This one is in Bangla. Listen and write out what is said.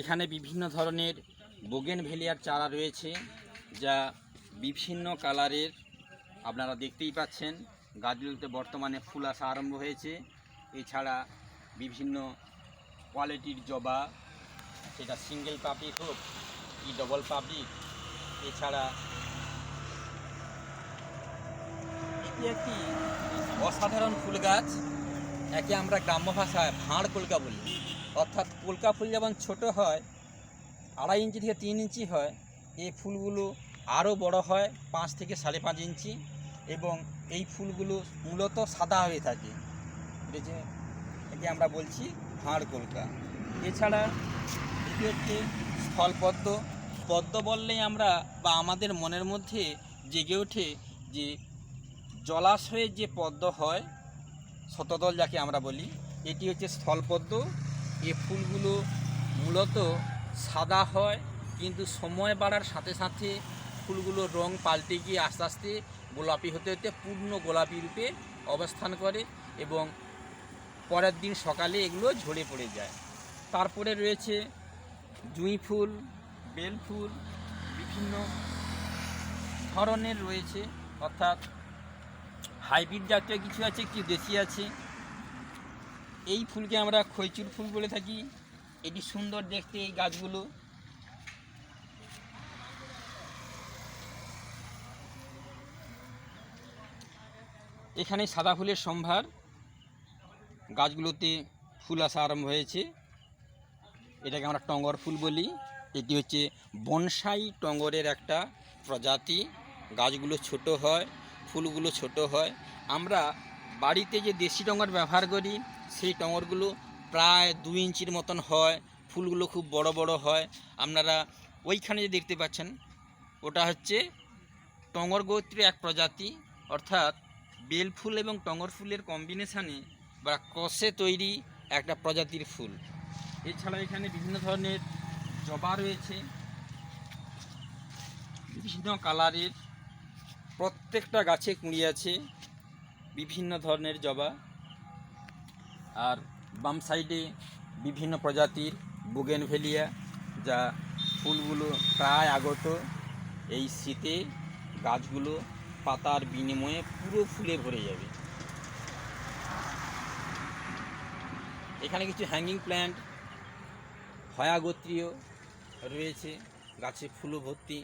এখানে বিভিন্ন ধরনের বোগেন ভেলিয়ার চারা রয়েছে, যা বিভিন্ন কালারের আপনারা দেখতেই পাচ্ছেন। গাছগুলোতে বর্তমানে ফুল আসা আরম্ভ হয়েছে। এছাড়া বিভিন্ন কোয়ালিটির জবা, সেটা সিঙ্গেল পাপড়ি হোক কি ডবল পাপড়ি এছাড়া এটি একটি অসাধারণ ফুল গাছ, একে আমরা গ্রাম্য ভাষায় ভাঁড় কলকা বলি। অর্থাৎ কলকা ফুল যেমন ছোট হয়, আড়াই ইঞ্চি থেকে তিন ইঞ্চি হয়, এই ফুলগুলো আরও বড় হয়, পাঁচ থেকে সাড়ে পাঁচ ইঞ্চি এবং এই ফুলগুলো মূলত সাদা হয়ে থাকে। যে, একে আমরা বলছি ভাঁড় কলকা। এছাড়া এটি হচ্ছে স্থলপদ্ম পদ্ম। বললেই আমরা বা আমাদের মনের মধ্যে জেগে ওঠে যে জলাশয়ে যে পদ্ম হয়, শতদল যাকে আমরা বলি, এটি হচ্ছে স্থলপদ্ম এ ফুলগুলো মূলত সাদা হয়, কিন্তু সময় বাড়ার সাথে সাথে ফুলগুলোর রং পাল্টে গিয়ে আস্তে আস্তে গোলাপি হতে হতে পূর্ণ গোলাপি রূপে অবস্থান করে এবং পরের দিন সকালে এগুলো ঝরে পড়ে যায়। তারপরে রয়েছে জুঁই ফুল, বেল ফুল, বিভিন্ন ধরনের রয়েছে, অর্থাৎ হাইব্রিড জাতীয় কিছু আছে কি দেশি আছে। এই ফুলকে আমরা খৈচুর ফুল বলে থাকি। এটি সুন্দর দেখতে এই গাছগুলো। এখানে সাদা ফুলের সম্ভার। গাছগুলোতে ফুল আসা আরম্ভ হয়েছে। এটাকে আমরা টঙ্গর ফুল বলি। এটি হচ্ছে বনসাই টঙ্গরের একটা প্রজাতি। গাছগুলো ছোট হয়, ফুলগুলো ছোট হয়। আমরা বাড়িতে যে দেশি টঙ্গর ব্যবহার করি সেই টঙ্গরগুলো প্রায় দু ইঞ্চির মতন হয়, ফুলগুলো খুব বড় বড় হয়। আপনারা ওইখানে যে দেখতে পাচ্ছেন, ওটা হচ্ছে টঙর গোত্রের এক প্রজাতি। অর্থাৎ বেল ফুল এবং টঙর ফুলের কম্বিনেশানে বা কষে তৈরি একটা প্রজাতির ফুল। এছাড়া এখানে বিভিন্ন ধরনের জবা রয়েছে, বিভিন্ন কালারের প্রত্যেকটা গাছে কুঁড়ি আছে, বিভিন্ন ধরনের জবা। আর বাম সাইডে বিভিন্ন প্রজাতির বুগেনভেলিয়া, যা ফুলগুলো প্রায় আগত এই শীতে গাছগুলো পাতার বিনিময়ে পুরো ফুলে ভরে যাবে। এখানে কিছু হ্যাঙ্গিং প্ল্যান্ট হয়াগোত্রীয় রয়েছে, গাছে ফুলও ভর্তি।